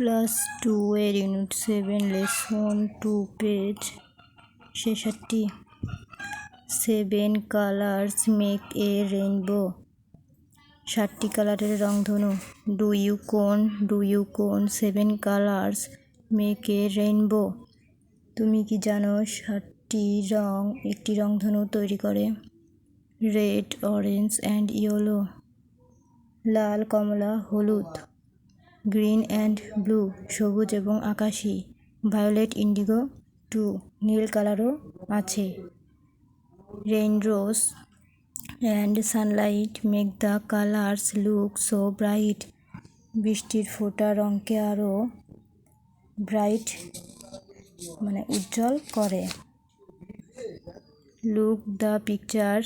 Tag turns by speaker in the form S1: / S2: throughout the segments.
S1: Class two এর unit seven lesson two page ছেষট্টি। Seven colours make a rainbow. সাতটি কালারের রংধনু। Do you know? Do you know? Seven colours make a rainbow. তুমি কি জানো সাতটি রং একটি রংধনু তৈরি করে? Red, orange and yellow. লাল, কমলা, হলুদ। গ্রিন অ্যান্ড ব্লু, সবুজ এবং আকাশি। ভায়োলেট ইন্ডিগো টু, নীল কালারও আছে। Raindrops and sunlight make the colours look so bright. বৃষ্টির ফোঁটা রঙকে আরও ব্রাইট মানে উজ্জ্বল করে। Look the picture,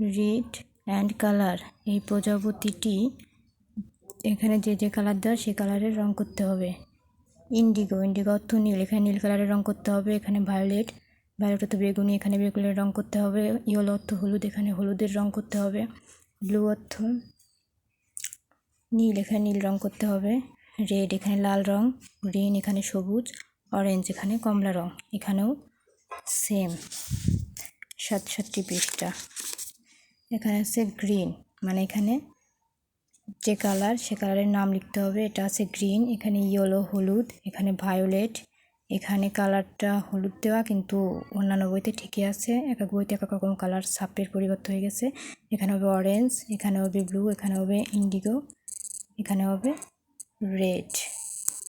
S1: read and colour. এই প্রজাপতিটি এখানে যে যে কালার দেওয়া সেই কালারের রং করতে হবে। ইন্ডিগো ইন্ডিগো অর্থ নীল। এখানে নীল কালারের রং করতে হবে, এখানে ভায়োলেট। ভায়োলেট অর্থ বেগুনি, এখানে বেগুনের রং করতে হবে। ইয়েলো অর্থ হলুদ, এখানে হলুদের রং করতে হবে। ব্লু অর্থ নীল, এখানে নীল রং করতে হবে। রেড, এখানে লাল রং। গ্রিন, এখানে সবুজ। অরেঞ্জ, এখানে কমলা রং। এখানেও সেম। সাত সাতটি পৃষ্ঠা। এখানে আছে গ্রিন মানে এখানে যে কালার, সে কালারের নাম লিখতে হবে। এটা আছে গ্রিন, এখানে ইয়েলো, হলুদ, এখানে ভায়োলেট, এখানে কালারটা হলুদ দেওয়া, কিন্তু অন্যান্য বইতে ঠিকই আছে। এক এক বইতে এক এক রকম কালার সাপের পরিবর্তন হয়ে গেছে। এখানে হবে অরেঞ্জ এখানে হবে ব্লু এখানে হবে ইন্ডিগো এখানে হবে রেড